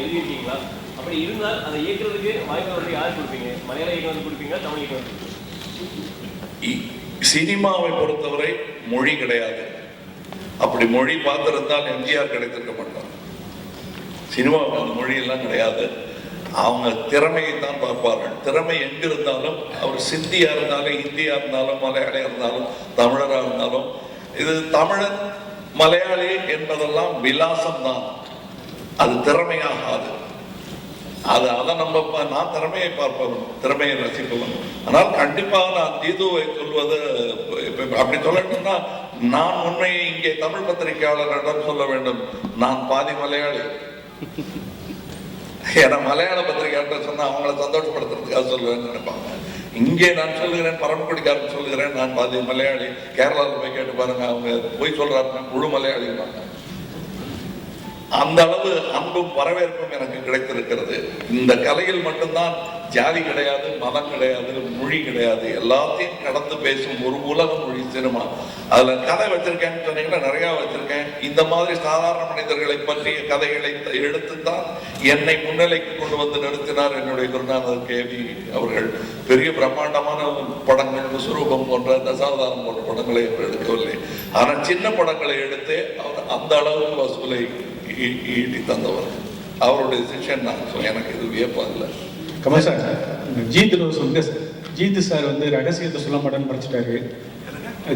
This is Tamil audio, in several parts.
எழுதியிருக்கீங்களா அப்படி இருந்தால் அதை இயக்குறதுக்கு வாய்ப்பு வந்து யார் கொடுப்பீங்க? மலையாள இயக்கம் வந்து கொடுப்பீங்களா? தமிழ் இயக்கம் வந்து சினிமாவை பொறுத்தவரை மொழி கிடையாது. அப்படி மொழி பார்த்திருந்தால் எம்ஜிஆர் கிடைத்திருக்க மாட்டார். சினிமாவுக்கு அந்த மொழியெல்லாம் கிடையாது. அவங்க திறமையை தான் பார்ப்பார்கள். திறமை எங்க இருந்தாலும் அவர் சிந்தியா இருந்தாலும் இந்தியா இருந்தாலும் மலையாளியா இருந்தாலும் தமிழரா இருந்தாலும் இது தமிழன் மலையாளி என்பதெல்லாம் விலாசம் தான் அது திறமையாகாது. அது அதை நம்ம நான் திறமையை பார்ப்பவன் திறமையை ரசிப்பவன் ஆனால் கண்டிப்பாக நான் தீதுவை சொல்வது அப்படி சொல்லணும்னா நான் உண்மையை இங்கே தமிழ் பத்திரிகையாளரிடம் சொல்ல வேண்டும். நான் பாதி மலையாளி. ஏன்னா மலையாள பத்திரிகையாளர் சொன்னா அவங்கள சந்தோஷப்படுத்துறதுக்காக சொல்லுவேன்னு நினைப்பாங்க. இங்கே நான் சொல்லுகிறேன் பரமக்குடிக்காரன் சொல்லுகிறேன் நான் பாதி மலையாளி. கேரளாவில் போய் கேட்டு பாருங்க அவங்க போய் சொல்றாருன்னா முழு மலையாளி அந்த அளவு அன்பும் வரவேற்பும் எனக்கு கிடைத்திருக்கிறது. இந்த கலையில் மட்டும்தான் ஜாதி கிடையாது மதம் கிடையாது மொழி கிடையாது. எல்லாத்தையும் கடந்து பேசும் ஒரு உலக மொழி சினிமா. அதுல கதை வச்சிருக்கேன்னு சொன்னீங்கன்னா நிறைய வச்சிருக்கேன். இந்த மாதிரி சாதாரண மனிதர்களை பற்றிய கதைகளை எடுத்து தான் என்னை முன்னிலைக்கு கொண்டு வந்து நிறுத்தினார் என்னுடைய குருநாதர் கேவி அவர்கள். பெரிய பிரம்மாண்டமான படங்கள் விஸ்வரூபம் போன்ற தசாவதாரம் போன்ற படங்களை அவர் எடுக்கவில்லை. ஆனால் சின்ன படங்களை எடுத்து அவர் அந்த அளவு வசூலை ஈட்டி தந்தவர் அவருடைய சிஷன் நான் So, எனக்கு இது வியப்பா இல்லை. கமல் சார் ஜீத் ரோஸ் வந்து ஜீத் சார் வந்து ரகசியத்தை சொல்ல மாட்டேன்னு மறைச்சிட்டாரு.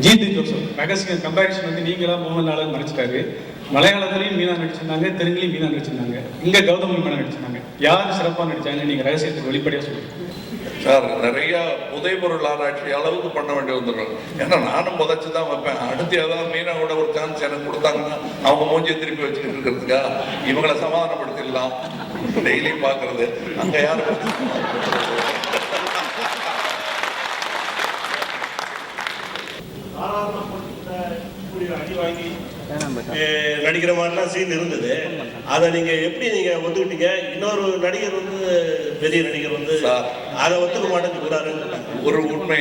ஜீத் ஜோஸ் ரகசிய கம்பாரிசன் வந்து நீங்களா மோகன்லாலும் மறைச்சிட்டாரு. மலையாளத்திலையும் மீனா நடிச்சிருந்தாங்க தெலுங்குலையும் மீனா நடிச்சிருந்தாங்க. இங்க கௌதமி மீனா நடிச்சிருந்தாங்க. யார் சிறப்பாக நடிச்சாங்க நீங்க ரகசியத்துக்கு வெளிப்படையாக சொல்லுங்க. சார் நிறைய புதைபொருள் ஆராய்ச்சி அளவுக்கு பண்ண வேண்டி வந்துடும் ஏன்னா நானும் புதைச்சு தான் வைப்பேன். அடுத்து ஏதாவது மீனாவோட ஒரு சான்ஸ் எனக்கு கொடுத்தாங்கன்னா அவங்க மூஞ்சியை திருப்பி வச்சுக்கிட்டு இருக்கிறதுக்கா? இவங்களை சமாதானப்படுத்திடலாம். டெய்லி பார்க்கறது. அங்க யாரு அடி வாங்கி அஹ், நடிக்கிற மாதிரிலாம் சீன் இருந்தது. அதை நீங்க எப்படி நீங்க ஒத்துக்கிட்டீங்க? இன்னொரு நடிகர் வந்து பெரிய நடிகர் வந்து. அதை ஒத்துக்க மாட்டேன்னு ஒரு உண்மை.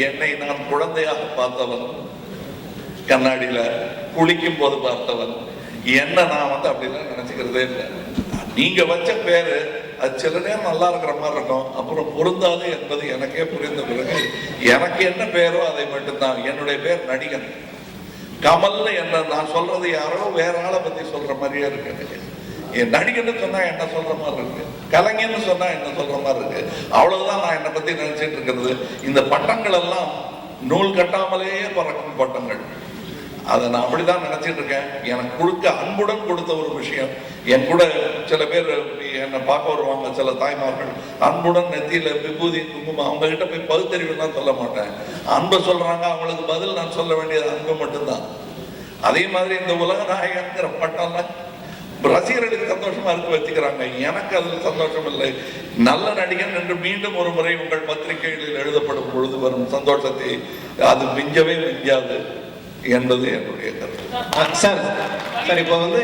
என்னை நான் குழந்தையாக பார்த்தவன் கண்ணாடியில குளிக்கும் போது பார்த்தவன் என்ன நான் வந்து அப்படிலாம் நினைச்சுக்கிறதே இல்லை. நீங்க வச்ச பேரு அது சில நேரம் நல்லா இருக்கிற மாதிரி இருக்கும். அப்புறம் பொருந்தாது என்பது எனக்கே புரிந்த பிறகு எனக்கு என்ன பேரோ அதை மட்டும்தான். என்னுடைய பேர் நடிகன். கமல்னு என்ன நான் சொல்றது யாரோ வேற ஆளை பத்தி சொல்ற மாதிரியே இருக்கு எனக்கு. என் நடிகன்னு சொன்னா என்ன சொல்ற மாதிரி இருக்கு? கலைஞன்னு சொன்னா என்ன சொல்ற மாதிரி இருக்கு? அவ்வளவுதான் நான் என்னை பத்தி நினைச்சிட்டு இருக்கிறது. இந்த பட்டங்கள் எல்லாம் நூல் கட்டாமலேயே பறக்கும் பட்டங்கள். அதை நான் அப்படிதான் நினைச்சிட்டு இருக்கேன். எனக்கு கொடுக்க அன்புடன் கொடுத்த ஒரு விஷயம். என் கூட சில பேர் என்னை பார்க்க வருவாங்க சில தாய்மார்கள். அன்புடன் நெத்தியில விபூதி குங்குமம் அவங்க கிட்ட போய் பகுத்தறிவுன்னா சொல்ல மாட்டேன். அன்பை சொல்றாங்க அவங்களுக்கு பதில் நான் சொல்ல வேண்டியது அன்பு மட்டும்தான். அதே மாதிரி இந்த உலக நாயகங்கிற பட்டம்லாம் ரசிகர்களுக்கு சந்தோஷமா இருக்கு வச்சுக்கிறாங்க. எனக்கு அதில் சந்தோஷம் இல்லை. நல்ல நடிகன் என்று மீண்டும் ஒரு முறை உங்கள் பத்திரிகைகளில் எழுதப்படும் பொழுது வரும் சந்தோஷத்தை அது மிஞ்சவே மிஞ்சாது. என்பது என்னுடைய கருத்து. சார் சார் இப்போ வந்து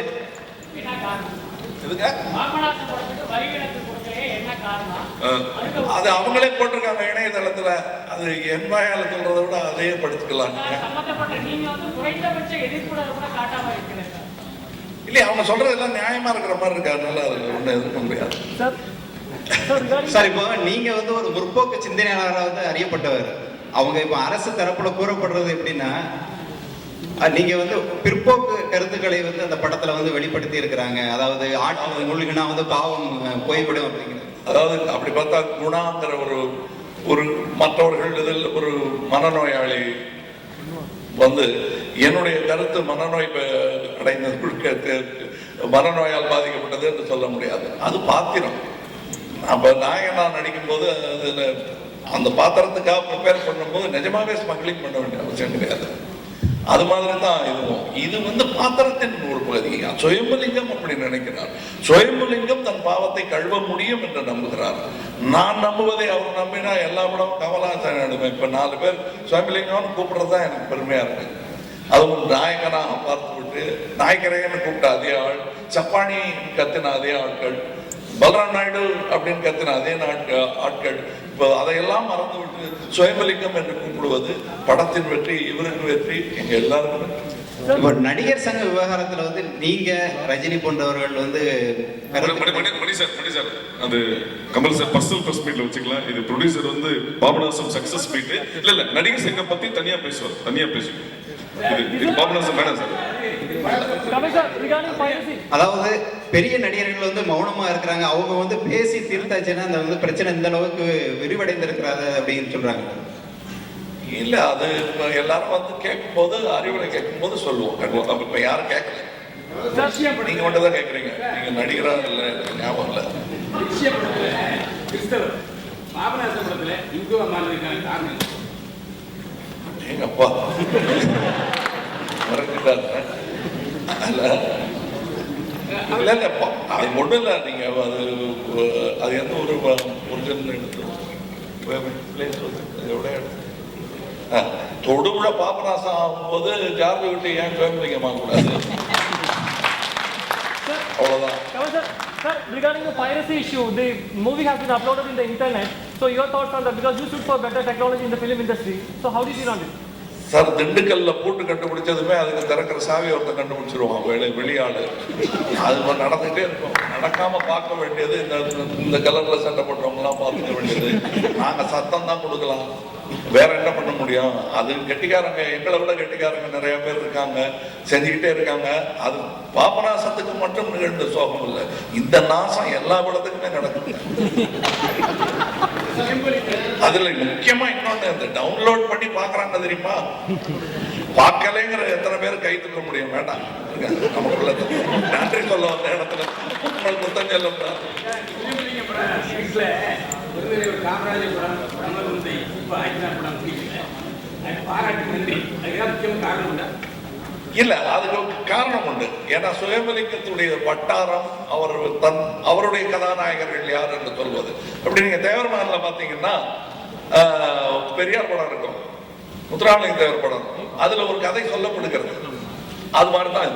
அது அவங்களே போட்டிருக்காங்க இணையதளத்துல. அது என் வாயால சொல்றதை விட அதையே படிச்சுக்கலாம். நீங்க. சம்பந்தப்பட்ட நீங்க வந்து குறைந்தபட்ச எதிர்ப்புணர்வு கூட காட்டாம இருக்கிறீங்க இல்லையா அவங்க சொல்றதெல்லாம் நியாயமா இருக்கிற மாதிரி இருக்கு. அதனால அதுல ஒன்றும் எதிர்க்க முடியாது. சார் இப்போ நீங்க வந்து ஒரு முற்போக்கு சிந்தனையாளராக வந்து அறியப்பட்டவர். அவங்க இப்போ அரசு தரப்புல கூறப்படுறது எப்படின்னா நீங்க வந்து பிற்போக்கு கருத்துக்களை வந்து அந்த படத்துல வந்து வெளிப்படுத்தி இருக்கிறாங்க. அதாவது ஆட்டம் மூழ்கினா வந்து பாவம் போய்விடும் அப்படிங்கிறது. அதாவது அப்படி பார்த்தா குணாங்கிற ஒரு ஒரு மற்றவர்கள் இதில் ஒரு மனநோயாளி வந்து என்னுடைய கருத்து மனநோய் அடைந்தது மனநோயால் பாதிக்கப்பட்டது என்று சொல்ல முடியாது. அது பாத்திரம். நம்ம நாயகனா நடிக்கும் போது அந்த பாத்திரத்துக்காக ப்ரிப்பேர் பண்ணும்போது நிஜமாவே ஸ்மக்லிங் பண்ண வேண்டிய அவசியம் கிடையாது. அது மாதிரி தான் இதுவும். இது வந்து பாத்திரத்தின் ஒரு பகுதி. சுயம்பலிங்கம் அப்படி நினைக்கிறார். சுயம்பலிங்கம் தன் பாவத்தை கழுவ முடியும் என்று நம்புகிறார். நான் நம்புவதை அவர் நம்பினா எல்லா படம் கமலாசன் நடுவேன் இப்ப நாலு பேர் சுயம்பலிங்கம்னு கூப்பிடுறது தான் எனக்கு பெருமையா இருக்கு. அதுவும் நாயகனாக பார்த்து விட்டு நாயக்கரையன்னு கூப்பிட்ட அதே ஆள் சப்பானி கத்தின அதே ஆட்கள் பலராம் நாயுடு அப்படின்னு கத்தின அதே நாட்கள் ஆட்கள் இப்போ அதையெல்லாம் மறந்து விட்டு சுயம்பலிங்கம் என்று கூப்பிடுவது படத்தின் வெற்றி இவருக்கு வெற்றி எங்க எல்லாருக்கும். இப்போ நடிகர் சங்க விவகாரத்துல வந்து நீங்க ரஜினி போன்றவர்கள் வந்து மணி சார் மணி சார். அது கமல் சார் பர்சனல் பிரஸ் மீட்ல வச்சுக்கலாம். இது ப்ரொடியூசர் வந்து பாபநாசம் சக்சஸ் மீட் இல்ல இல்ல நடிகர் சங்கம் பத்தி தனியா பேசுவார் தனியா பேசுவோம் இது இது பாபநாசம் வேணாம் சார். அதாவது பெரிய நடிகர்கள் வந்து மௌனமா இருக்கிறாங்க. அவங்க வந்து பேசி தீர்த்தாச்சுன்னா அந்த வந்து பிரச்சனை இந்த அளவுக்கு விரிவடைந்திருக்கிறாரு அப்படின்னு சொல்றாங்க. இல்ல அது இப்ப எல்லாரும் வந்து கேட்கும்போது அறிவுரை கேட்கும்போது சொல்லுவோம். அப்ப இப்ப யாரும் கேட்கல. நீங்க மட்டும் தான் கேட்குறீங்க. நீங்க நடிகரா இல்ல ஞாபகம் இல்ல. கிறிஸ்தவர் பாபநாசபுரத்துல இந்துவா மாறினதுக்கான காரணம் என்ன? எங்க இல்ல இல்ல இல்ல பா- அது ஒண்ணும் இல்ல நீங்க அது அஹ், அது எந்த ஒரு ஒரிஜினல் எடுத்து place வந்து அது எவ்வளோ எடுத்து ஆ, தொடுபுழ பாபநாசம் ஆகும்போது ஜார்ஜ் விட்டு ஏன் கோயம்புலிங்கம் ஆகக்கூடாது அவ்வளவுதான் Kamal sir, sir, regarding the piracy issue, the movie has been uploaded in the internet. So your thoughts on that? Because you stood for better technology in the film industry. So how did you run it? Sir திண்டுக்கல்ல பூட்டு கண்டுபிடிச்சதுமே அதுக்கு திறக்கிற சாவி ஒருத்தன் கண்டுபிடிச்சிருவான். வெளி வெளியாடு அது மாதிரி நடந்துகிட்டே இருக்கும். நடக்காம பார்க்க வேண்டியது இந்த இந்த கலர்ல சண்டை போடுறவங்கலாம் பார்த்துக்க வேண்டியது. நாங்க சத்தம் தான் கொடுக்கலாம். வேற என்ன பண்ண முடியும்? அது கெட்டிக்காரங்க எங்களை விட கெட்டிக்காரங்க நிறைய பேர் இருக்காங்க. செஞ்சுக்கிட்டே இருக்காங்க. அது பாபநாசத்துக்கு மட்டும் நிகழ்ந்த சோகம் இல்லை. இந்த நாசம் எல்லா இடத்துக்குமே நடக்குது. அதுல முக்கியமா இன்னொன்னு அந்த டவுன்லோட் பண்ணி பாக்குறாங்க தெரியுமா? பார்க்கலைங்கிற எத்தனை பேர் கை தூக்க முடியும்? வேண்டாம். நமக்குள்ள நன்றி சொல்ல வந்த இடத்துல. உங்கள் புத்தம் சொல்லுங்க இல்ல அதுக்கு காரணம் உண்டு. ஏன்னா சுயமலிங்கத்துடைய வட்டாரம் அவர் தன் அவருடைய கதாநாயகர்கள் யார் என்று சொல்வது. அப்படி நீங்க தேவரமானில் பாத்தீங்கன்னா பெரியார் படம் இருக்கும். முத்துராமலிங்க தேவர் படம். இருக்கும் அதுல ஒரு கதை சொல்லப்படுகிறது. அது மாதிரி தான்